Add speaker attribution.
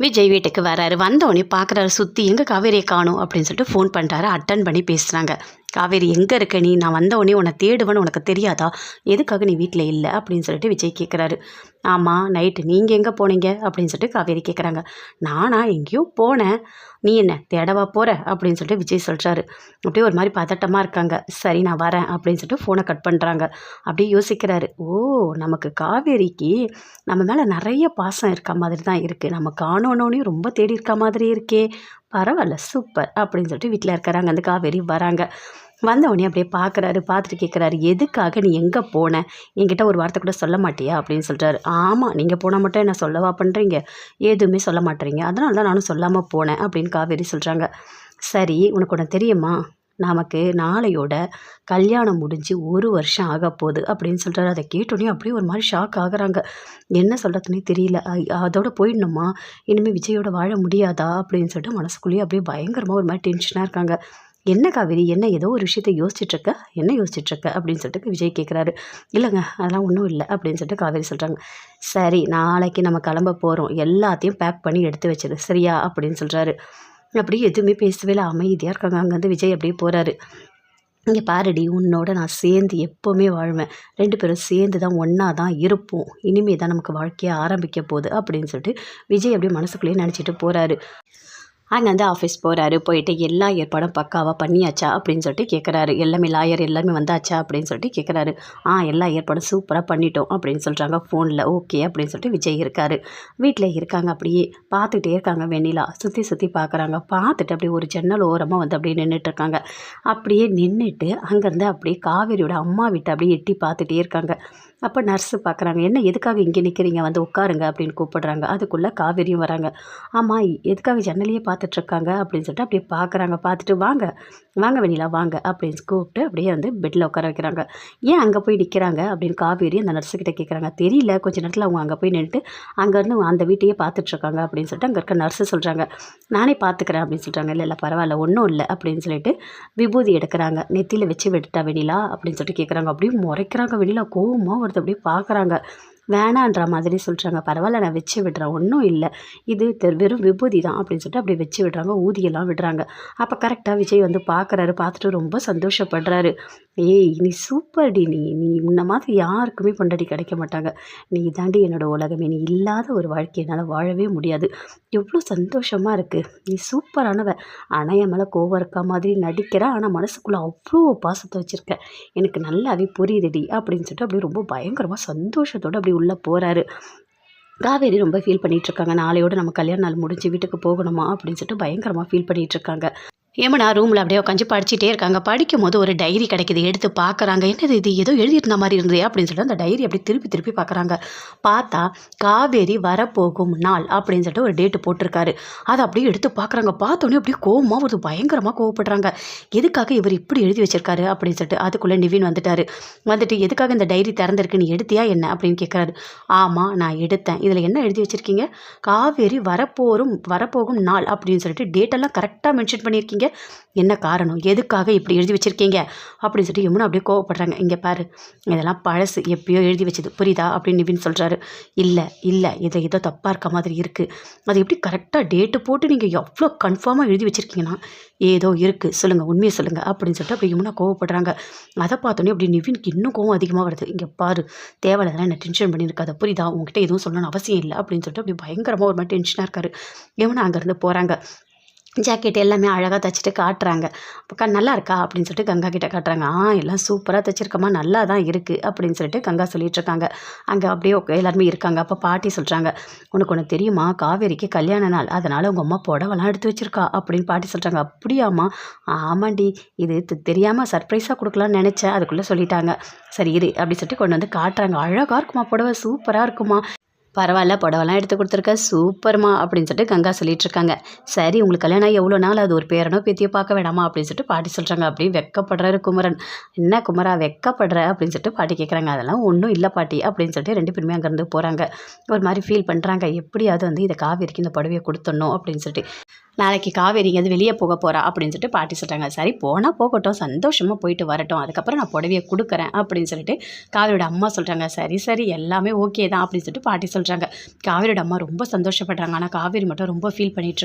Speaker 1: விஜய் வீட்டுக்கு வராரு. வந்தோடனே பார்க்குறாரு சுற்றி எங்கள் காவேரியை காணும் அப்படின்னு சொல்லிட்டு ஃபோன் பண்ணுறாரு அட்டன் பண்ணி பேசுகிறாங்க காவேரி எங்கே இருக்க நீ? நான் வந்தவொடனே உன்னை தேடுவேன்னு உனக்கு தெரியாதா? எதுக்காக நீ வீட்டில் இல்லை? அப்படின்னு சொல்லிட்டு விஜய் கேட்குறாரு ஆமாம் நைட்டு நீங்கள் எங்கே போனீங்க? அப்படின்னு சொல்லிட்டு காவேரி கேட்குறாங்க நானா எங்கேயோ போனேன். நீ என்ன தேடவா போகிற அப்படின்னு சொல்லிட்டு விஜய் சொல்கிறாரு அப்படியே ஒரு மாதிரி பதட்டமாக இருக்காங்க. சரி நான் வரேன். அப்படின்னு சொல்லிட்டு ஃபோனை கட் பண்ணுறாங்க அப்படியே யோசிக்கிறாரு. ஓ நமக்கு காவேரிக்கு நம்ம மேலே நிறைய பாசம் இருக்க மாதிரி தான் இருக்குது நம்ம காணோன்னே ரொம்ப தேடி இருக்க மாதிரி இருக்கே. பரவாயில்ல சூப்பர் அப்படின்னு சொல்லிட்டு வீட்டில் இருக்கிறாங்க. அந்த காவேரி வராங்க. வந்தவொடனே அப்படியே பார்க்குறாரு பார்த்துட்டு கேட்குறாரு எதுக்காக நீ எங்கே போன? என்கிட்ட ஒரு வார்த்தை கூட சொல்ல மாட்டியா? அப்படின்னு சொல்கிறாரு ஆமாம் நீங்கள் போனால் மட்டும் என்ன சொல்லவா பண்ணுறீங்க எதுவுமே சொல்ல மாட்டேறீங்க. அதனால தான் நானும் சொல்லாமல் போனேன் அப்படின்னு காவேரி சொல்கிறாங்க சரி உனக்கு ஒன்று தெரியுமா? நமக்கு நாளையோட கல்யாணம் முடிஞ்சு ஒரு வருஷம் ஆக போகுது அப்படின்னு சொல்கிறாரு அதை கேட்டோடனே அப்படியே ஒரு மாதிரி ஷாக் ஆகுறாங்க. என்ன சொல்கிறதுனே தெரியல. அதோட போயிடணுமா? இனிமேல் விஜயோட வாழ முடியாதா? அப்படின்னு சொல்லிட்டு மனசுக்குள்ளேயே அப்படியே பயங்கரமாக ஒரு மாதிரி டென்ஷனாக இருக்காங்க. என்ன காவேரி என்ன ஏதோ ஒரு விஷயத்தை யோசிச்சுட்ருக்க? என்ன யோசிச்சுட்ருக்க? அப்படின்னு சொல்லிட்டு விஜய் கேட்குறாரு இல்லைங்க அதெல்லாம் ஒன்றும் இல்லை அப்படின்னு சொல்லிட்டு காவேரி சொல்கிறாங்க சரி நாளைக்கு நம்ம கிளம்ப போகிறோம் எல்லாத்தையும் பேக் பண்ணி எடுத்து வச்சிரு. சரியா? அப்படின்னு சொல்கிறாரு அப்படியே எதுவுமே பேசவே இல்லை. அமைதியாக இருக்காங்க. அங்கேருந்து விஜய் அப்படியே போகிறாரு இங்கே பாருடி உன்னோட நான் சேர்ந்து எப்போவுமே வாழ்வேன். ரெண்டு பேரும் சேர்ந்து தான் ஒன்றா தான் இருப்போம். இனிமே தான் நமக்கு வாழ்க்கையை ஆரம்பிக்க போகுது அப்படின்னு சொல்லிட்டு விஜய் அப்படியே மனசுக்குள்ளேயே நினச்சிட்டு போகிறாரு அங்கேருந்து ஆஃபீஸ் போகிறாரு போயிட்டு எல்லா ஏற்பாடும் பக்காவாக பண்ணியாச்சா அப்படின்னு சொல்லிட்டு கேட்குறாரு எல்லாமே லாயர் எல்லாமே வந்தாச்சா அப்படின்னு சொல்லிட்டு கேட்குறாரு ஆ எல்லா ஏற்பாடும் சூப்பராக பண்ணிட்டோம் அப்படின்னு சொல்கிறாங்க ஃபோனில் ஓகே அப்படின்னு சொல்லிட்டு விஜய் இருக்காரு. வீட்டில் இருக்காங்க அப்படியே. பார்த்துட்டே இருக்காங்க வெண்ணிலா. சுற்றி சுற்றி பார்க்குறாங்க. பார்த்துட்டு அப்படியே ஒரு ஜன்னல் ஓரமாக வந்து அப்படியே நின்றுட்டுருக்காங்க அப்படியே நின்றுட்டு அங்கேருந்து அப்படியே காவேரியோட அம்மா வீட்டை அப்படியே எட்டி பார்த்துட்டே இருக்காங்க. அப்போ நர்ஸு பார்க்குறாங்க என்ன எதுக்காக இங்கே நிற்கிறீங்க வந்து உட்காருங்க அப்படின்னு கூப்பிடுறாங்க. அதுக்குள்ளே காவேரியும் வராங்க. ஆமாம் எதுக்காக ஜன்னலையே பார்த்து பார்த்துட்ருக்காங்க அப்படின்னு சொல்லிட்டு அப்படியே பார்க்குறாங்க பார்த்துட்டு வாங்க வாங்க வெண்ணிலா வாங்க அப்படின்னு கூப்பிட்டு அப்படியே வந்து பெட்டில் உட்கார வைக்கிறாங்க. ஏன் அங்கே போய் நிற்கிறாங்க அப்படின்னு காவேரி அந்த நர்ஸுக்கிட்ட கேட்குறாங்க தெரியல கொஞ்ச நேரத்தில் அவங்க அங்கே போய் நின்றுட்டு அங்கேருந்து அந்த வீட்டையே பார்த்துட்ருக்காங்க அப்படின்னு சொல்லிட்டு அங்கே இருக்க நர்ஸு சொல்கிறாங்க நானே பார்த்துக்கிறேன் அப்படின்னு சொல்கிறாங்க இல்லை இல்லை பரவாயில்ல ஒன்றும் இல்லை அப்படின்னு சொல்லிட்டு விபூதி எடுக்கிறாங்க. நெத்தியில் வச்சு விட்டுட்டா வெண்ணிலா அப்படின்னு சொல்லிட்டு கேட்குறாங்க அப்படியே முறைக்கிறாங்க வெண்ணிலா கோவமாக ஒருத்தர் அப்படியே பார்க்குறாங்க வேணான்ற மாதிரி சொல்கிறாங்க பரவாயில்ல நான் வச்சு விடுறேன். ஒன்றும் இல்லை. இது தெ- வெறும் விபூதி தான் அப்படின்னு சொல்லிட்டு அப்படியே வச்சு விடுறாங்க. ஊதியெல்லாம் விடுறாங்க. அப்போ கரெக்டாக விஜய் வந்து பார்க்குறாரு பார்த்துட்டு ரொம்ப சந்தோஷப்படுறாரு. ஏய் நீ சூப்பர்டி நீ நீ முன்ன மாதிரி யாருக்குமே பொண்டாடி கிடைக்க மாட்டாங்க. நீ தாண்டி என்னோடய உலகமே. நீ இல்லாத ஒரு வாழ்க்கை என்னால் வாழவே முடியாது. எவ்வளோ சந்தோஷமாக இருக்குது நீ சூப்பரானவ ஆனால் என் மேலே கோவம் இருக்கா மாதிரி நடிக்கிற. ஆனால் மனசுக்குள்ளே அவ்வளோ பாசத்தை வச்சுருக்க. எனக்கு நல்லாவே புரியுதுடி அப்படின்னு சொல்லிட்டு அப்படியே ரொம்ப பயங்கரமாக சந்தோஷத்தோடு அப்படி உள்ளே போகிறாரு காவேரி ரொம்ப ஃபீல் பண்ணிகிட்ருக்காங்க நாளையோட நம்ம கல்யாண நாள் முடிஞ்சு வீட்டுக்கு போகணுமா? அப்படின்னு சொல்லிட்டு பயங்கரமாக ஃபீல் பண்ணிகிட்ருக்காங்க ஏமனா ரூமில் அப்படியே உட்காந்து படிச்சுட்டே இருக்காங்க. படிக்கும் போது ஒரு டைரி கிடைக்குது. எடுத்து பார்க்குறாங்க. என்னது இது? ஏதோ எழுதியிருந்த மாதிரி இருந்தது அப்படின்னு சொல்லிட்டு அந்த டைரி அப்படியே திருப்பி திருப்பி பார்க்குறாங்க. பார்த்தா காவேரி வரப்போகும் நாள் அப்படின்னு சொல்லிட்டு ஒரு டேட்டு போட்டிருக்காரு. அதை அப்படியே எடுத்து பார்க்குறாங்க. பார்த்தோன்னே அப்படியே கோவமாக ஒரு பயங்கரமாக கோவப்படுறாங்க. எதுக்காக இவர் இப்படி எழுதி வச்சிருக்காரு அப்படின்னு சொல்லிட்டு அதுக்குள்ளே நிவின் வந்துட்டார். வந்துட்டு எதுக்காக இந்த டைரி திறந்திருக்கு? நீ எடுத்தியா என்ன? அப்படின்னு கேட்குறாரு ஆமாம் நான் எடுத்தேன். இதில் என்ன எழுதி வச்சிருக்கீங்க? காவேரி வரப்போரும் வரப்போகும் நாள் அப்படின்னு சொல்லிட்டு டேட்டெல்லாம் கரெக்டாக மென்ஷன் பண்ணியிருக்கீங்க. என்ன காரணம்? எதுக்காக இப்படி எழுதி வச்சிருக்கீங்க? அப்படின்னு சொல்லிட்டு யமுனா அப்படியே கோவப்படுறாங்க. இங்கே பாரு இதெல்லாம் பழசு. எப்பயோ எழுதி வச்சது. புரியுதா? அப்படின்னு நிவின் சொல்கிறாரு இல்லை இல்லை. இதை ஏதோ தப்பாக இருக்க மாதிரி இருக்குது அது எப்படி கரெக்டாக டேட்டு போட்டு நீங்கள் எவ்வளோ கன்ஃபார்மாக எழுதி வச்சுருக்கீங்கன்னா ஏதோ இருக்குது சொல்லுங்கள் உண்மையை சொல்லுங்கள் அப்படின்னு சொல்லிட்டு அப்படி யமுனா கோவப்படுறாங்க. அதை பார்த்தோன்னே அப்படி நிவின்க்கு இன்னும் கோவம் அதிகமாக வருது. இங்கே பாரு தேவையில்லாம் என்ன டென்ஷன் பண்ணியிருக்காது. புரியுதா? உங்ககிட்ட எதுவும் சொல்லணும்னு அவசியம் இல்லை. அப்படின்னு சொல்லிட்டு அப்படி பயங்கரமாக ஒரு மாதிரி டென்ஷனாக இருக்காரு. யமுனா அங்கேருந்து போகிறாங்க ஜாக்கெட் எல்லாமே அழகாக தைச்சிட்டு காட்டுறாங்க. அக்கா நல்லா இருக்கா அப்படின்னு சொல்லிட்டு கங்கா கிட்ட காட்டுறாங்க. ஆ எல்லாம் சூப்பராக தைச்சிருக்கம்மா. நல்லா தான் இருக்குது அப்படின்னு சொல்லிட்டு கங்கா சொல்லிட்டு இருக்காங்க அங்கே அப்படியே எல்லாருமே இருக்காங்க. அப்போ பாட்டி சொல்கிறாங்க உனக்கு ஒன்று தெரியுமா? காவேரிக்கு கல்யாண நாள். அதனால் உங்கள் அம்மா புடவெல்லாம் எடுத்து வச்சிருக்கா. அப்படின்னு பாட்டி சொல்கிறாங்க அப்படியாம்மா. ஆமாண்டி. இது தெரியாமல் சர்ப்ரைஸாக கொடுக்கலான்னு நினச்சேன். அதுக்குள்ளே சொல்லிட்டாங்க. சரி இரு. அப்படி சொல்லிட்டு கொண்டு வந்து காட்டுறாங்க. அழகாக இருக்குமா புடவை. சூப்பராக இருக்குமா. பரவாயில்ல புடவெல்லாம் எடுத்து கொடுத்துருக்க சூப்பர்மா அப்படின்னு சொல்லிட்டு கங்கா சொல்லிட்டு இருக்காங்க சரி உங்களுக்கு கல்யாணம் எவ்வளோ நாள் அது ஒரு பேரனோ பேத்தியோ பார்க்க வேணாமா? அப்படின்னு சொல்லிட்டு பாட்டி சொல்கிறாங்க அப்படியே வெக்கப்படுறாரு குமரன். என்ன குமரா வெக்கப்படுற? அப்படின்னு சொல்லிட்டு பாட்டி கேட்குறாங்க அதெல்லாம் ஒன்றும் இல்லை பாட்டி அப்படின்னு சொல்லிட்டு ரெண்டு பேருமே அங்கேருந்து போகிறாங்க ஒரு மாதிரி ஃபீல் பண்ணுறாங்க எப்படியாவது வந்து இதை காவிரிக்கு இந்த புடவையை கொடுத்துடணும் அப்படின்னு சொல்லிட்டு. நாளைக்கு காவேரி எங்கேயாவது வெளியே போக போகிறா அப்படின்னு சொல்லிட்டு பாட்டி சொல்கிறாங்க சரி போனால் போகட்டும் சந்தோஷமாக போயிட்டு வரட்டும். அதுக்கப்புறம் நான் புடவையை கொடுக்குறேன் அப்படின்னு சொல்லிட்டு காவேரியோட அம்மா சொல்கிறாங்க சரி சரி எல்லாமே ஓகே தான் அப்படின்னு சொல்லிட்டு பாட்டி சொல்கிறாங்க காவேரியோட அம்மா ரொம்ப சந்தோஷப்படுறாங்க. ஆனால் காவேரி மட்டும் ரொம்ப ஃபீல் பண்ணிட்டு